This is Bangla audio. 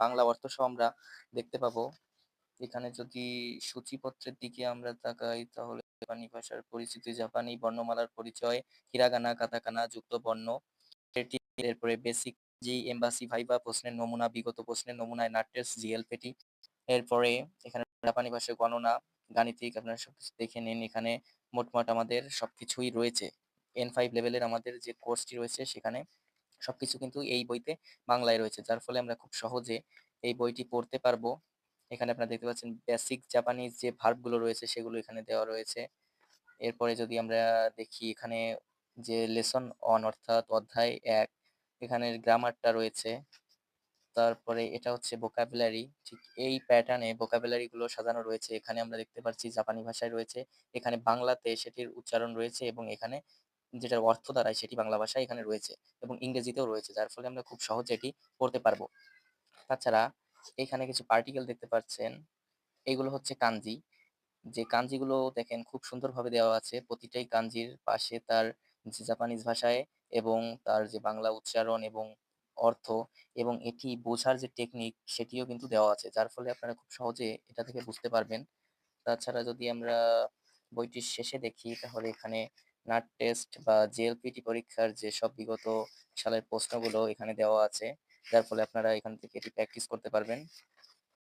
বাংলা অর্থ সহ আমরা দেখতে পাবো। এখানে যদি সূচিপত্রের দিকে আমরা তাকাই তাহলে জাপানি ভাষার পরিচিতি, জাপানি বর্ণমালার পরিচয়, হিরাগানা, কাতাকানা যুক্ত বর্ণ, এরপরে বেসিক জি এমবাসি ভাইভা প্রশ্নের নমুনা, বিগত প্রশ্নের নমুনায় নাট্যেস জিএলপিটি এরপরে এখানে জাপানি ভাষায় গণনা, গাণিতিক আপনারা সবকিছু দেখে নিন। এখানে মোটমাট আমাদের সবকিছুই রয়েছে। N5 লেভেলের আমাদের যে কোর্সটি রয়েছে সেখানে সবকিছু কিন্তু এই বইতে বাংলায় রয়েছে। যার ফলে আমরা খুব সহজে এই বইটি পড়তে পারব। এখানে আপনারা দেখতে পাচ্ছেন বেসিক জাপানিজ যে ভার্বগুলো রয়েছে সেগুলো এখানে দেওয়া রয়েছে। এরপরে যদি আমরা দেখি এখানে যে লেসন অন অর্থাৎ অধ্যায় ১ এখানের গ্রামারটা রয়েছে। তারপরে এটা হচ্ছে ভোকাবুলারি ঠিক এই প্যাটার্নে ভোকাবুলারি গুলো সাজানো রয়েছে। এখানে আমরা দেখতে পাচ্ছি জাপানি ভাষায় রয়েছে। এখানে বাংলাতে সেটির উচ্চারণ রয়েছে এবং এখানে যেটার অর্থ দাঁড়ায় সেটি বাংলা ভাষায় এখানে রয়েছে এবং ইংরেজিতেও রয়েছে। যার ফলে আমরা খুব সহজে এটি পড়তে পারব। তাছাড়া এখানে কিছু পার্টিকেল দেখতে পাচ্ছেন। এগুলো হচ্ছে কাঞ্জি যে কাঞ্জিগুলো দেখেন খুব সুন্দরভাবে দেওয়া আছে। প্রতিটাই কাঞ্জির পাশে তার যে জাপানিজ ভাষায় এবং তার যে বাংলা উচ্চারণ এবং অর্থ এবং এটি বোঝার যে টেকনিক সেটিও কিন্তু দেওয়া আছে। যার ফলে আপনারা খুব সহজে এটা থেকে বুঝতে পারবেন। তাছাড়া যদি আমরা বইটির শেষে দেখি, তাহলে এখানে নাট টেস্ট বা জেএলপিটি পরীক্ষার যে সব বিগত সালের প্রশ্নগুলো এখানে দেওয়া আছে। যার ফলে আপনারা এখান থেকে এটি প্র্যাকটিস করতে পারবেন।